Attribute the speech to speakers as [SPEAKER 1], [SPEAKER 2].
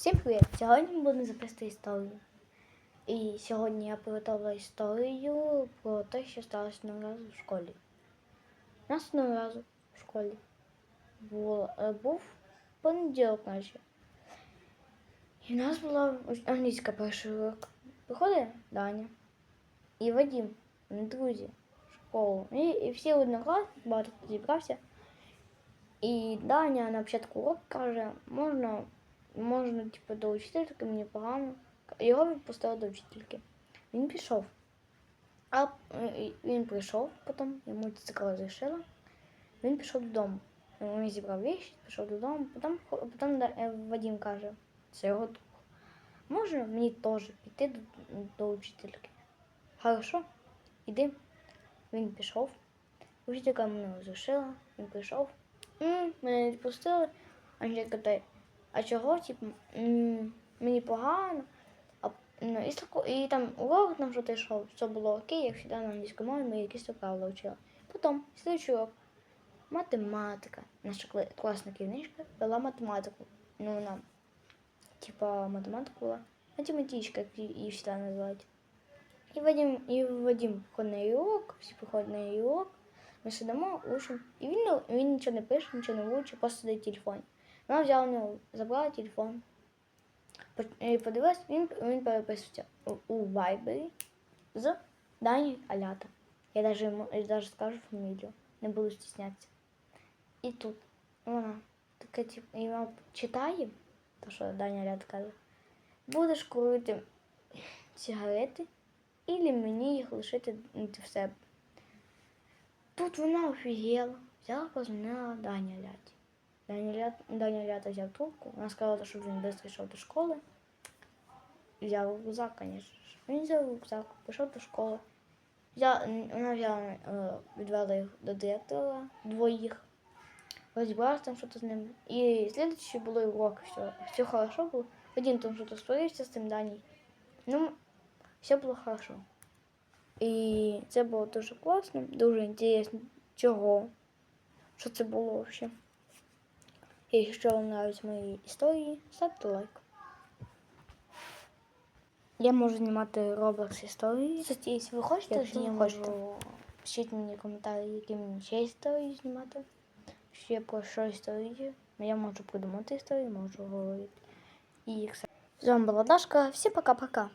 [SPEAKER 1] Всім привіт! Сьогодні ми будемо записати історію. І сьогодні я приготувала історію про те, що сталося одного разу в школі. У нас одного разу в школі було, е, був понеділок ночі. І в нас була англійська перший урок. Приходить Даня і Вадим, вони друзі, в школу. І, і всі однокласники, багато зібрався. І Даня на початку уроку каже, можна, можна типу, до вчительки, мені погано. Його відпустили до вчительки. Він пішов. А е, він прийшов потім, йому це розрішила. Він пішов додому. Він зібрав вещи, пішов додому, потім, потім е, Вадим каже, це його друг. Може мені теж піти до, до вчительки? Хорошо, іди. Він пішов. Вчителька мене розрішила, він прийшов. Мене відпустили. А я питає, а чого, типу, мені погано. А, ну, і, тако- і там урок нам що ти йшов, все було окей, як завжди на англійській мові ми якісь правила вчили. Потім, слідчий урок, математика. Наша класна керівничка вела математику. Ну, вона, типа, математика була. Математичка, як її завжди називають. І Вадим, і Вадим її урок, всі приходять на урок. Ми сидимо, учимо. І він, він нічого не пише, нічого не вчить, просто сидить в телефоні. Вона взяла у нього, забрала телефон. І подивилась, він, він переписується у, Вайбері з Дані Алята. Я даже, йому, я скажу фамілію, не буду стіснятися. І тут вона така, типу, і вона читає, то що Даня Алята каже, будеш курити сигарети, і мені їх лишити в себе. Тут вона офігела, взяла, позвонила Дані Ляті. Даня, Лят, Даня Лята взяв трубку, вона сказала, щоб він швидко йшов до школи. Взяв рюкзак, звісно. Він взяв рюкзак, пішов до школи. Взяв, вона взяла, е, відвела їх до директора, двоїх. Розібралася там щось з ним. І слідчі були уроки, все, все хорошо було. Один там щось створився з цим Даній. Ну, все було хорошо. І це було дуже класно, дуже інтересно. Чого? Що це було взагалі? Якщо вам нравляться мої історії, ставте лайк. Я можу знімати Roblox історії. Якщо ви хочете,
[SPEAKER 2] Якщо
[SPEAKER 1] я
[SPEAKER 2] ви
[SPEAKER 1] пишіть мені коментарі, які мені ще історії знімати. Ще про що історії. Я можу придумати історії, можу говорити. І все. З вами була Дашка. Всім пока-пока.